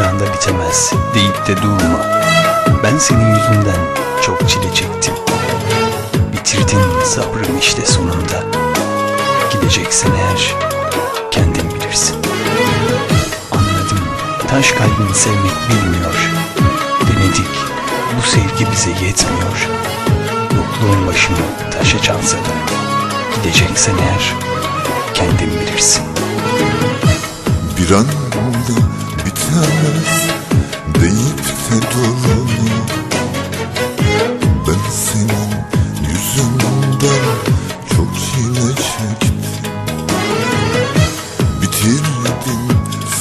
Başlayacağında bitemez deyip de durma. Ben senin yüzünden çok çile çektim. Bitirdin sabrım işte sonunda. Gideceksen eğer kendin bilirsin. Anladım taş kalbin sevmek bilmiyor. Denedik bu sevgi bize yetmiyor. Yokluğun başımı taşa çalsa da Gideceksen eğer kendin bilirsin. Bir anda bitemez deyip de durma Ben senin yüzünden çok çile çektim. Bitirdim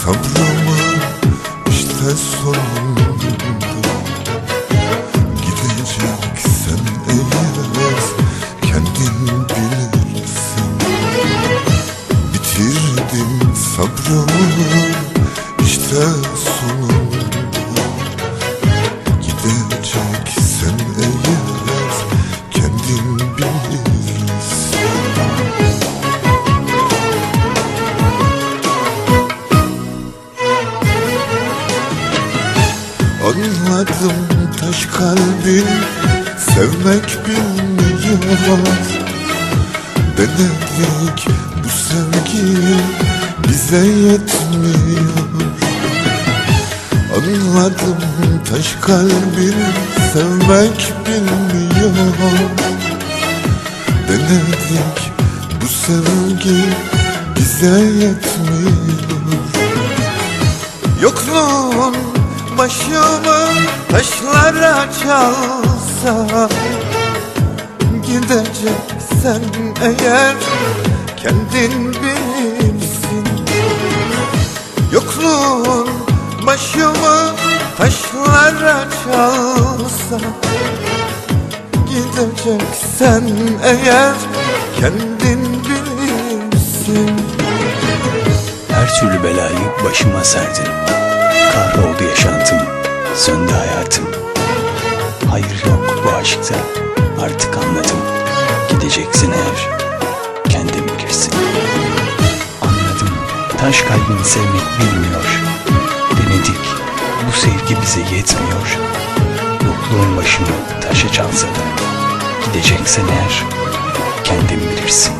sabrımı işte sonunda. Gideceksen eğer kendin bilirsin Anladım taş kalbin sevmek bilmiyor Denedik bu sevgi bize yetmiyor. Anladım taş kalbin sevmek bilmiyor. Denedik bu sevgi bize yetmiyor. Yokluğun başımı taşlara çalsa Gideceksen eğer kendin bilirsin. Yokluğun başımı taşlara çalsa Gideceksen eğer kendin bilirsin. Her türlü belayı başıma serdin Kahroldu yaşantım, söndü hayatım. Hayır yok bu aşkta, artık anladım. Gideceksin eğer, kendin bilirsin. Anladım, taş kalbin sevmek bilmiyor. Denedik, bu sevgi bize yetmiyor. Yokluğun başımı taşa çalsa da Gideceksen eğer, kendin bilirsin.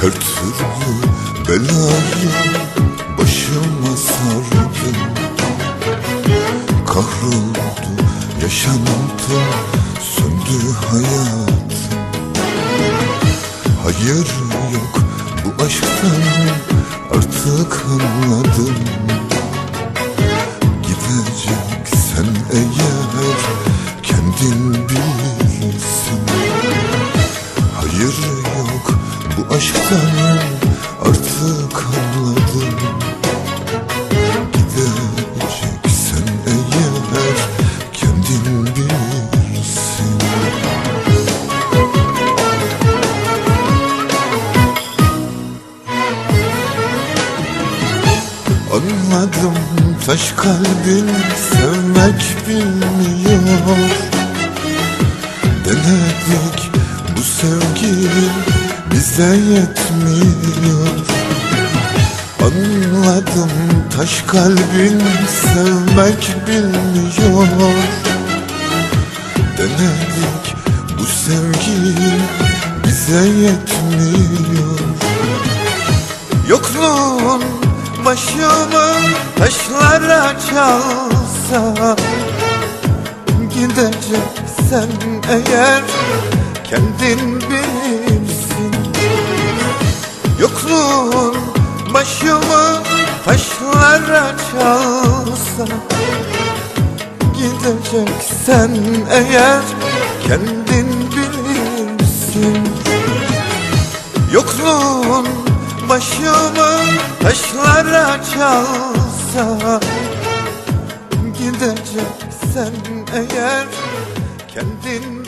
Her türlü belayı yaşantım, söndü hayatım Hayır yok bu aşktan artık anladım. Gideceksen eğer kendin bilirsin. Hayır yok bu aşktan Anladım taş kalbin sevmek bilmiyor. Denedik bu sevgi bize yetmiyor. Anladım taş kalbin sevmek bilmiyor. Denedik bu sevgi bize yetmiyor. Yokluğun başımı taşlara çalsa Gideceksen eğer kendin bilirsin. Yokluğun başımı taşlara çalsa Gideceksen eğer kendin bilirsin. Yokluğun başımı çalsa Gideceksen eğer kendin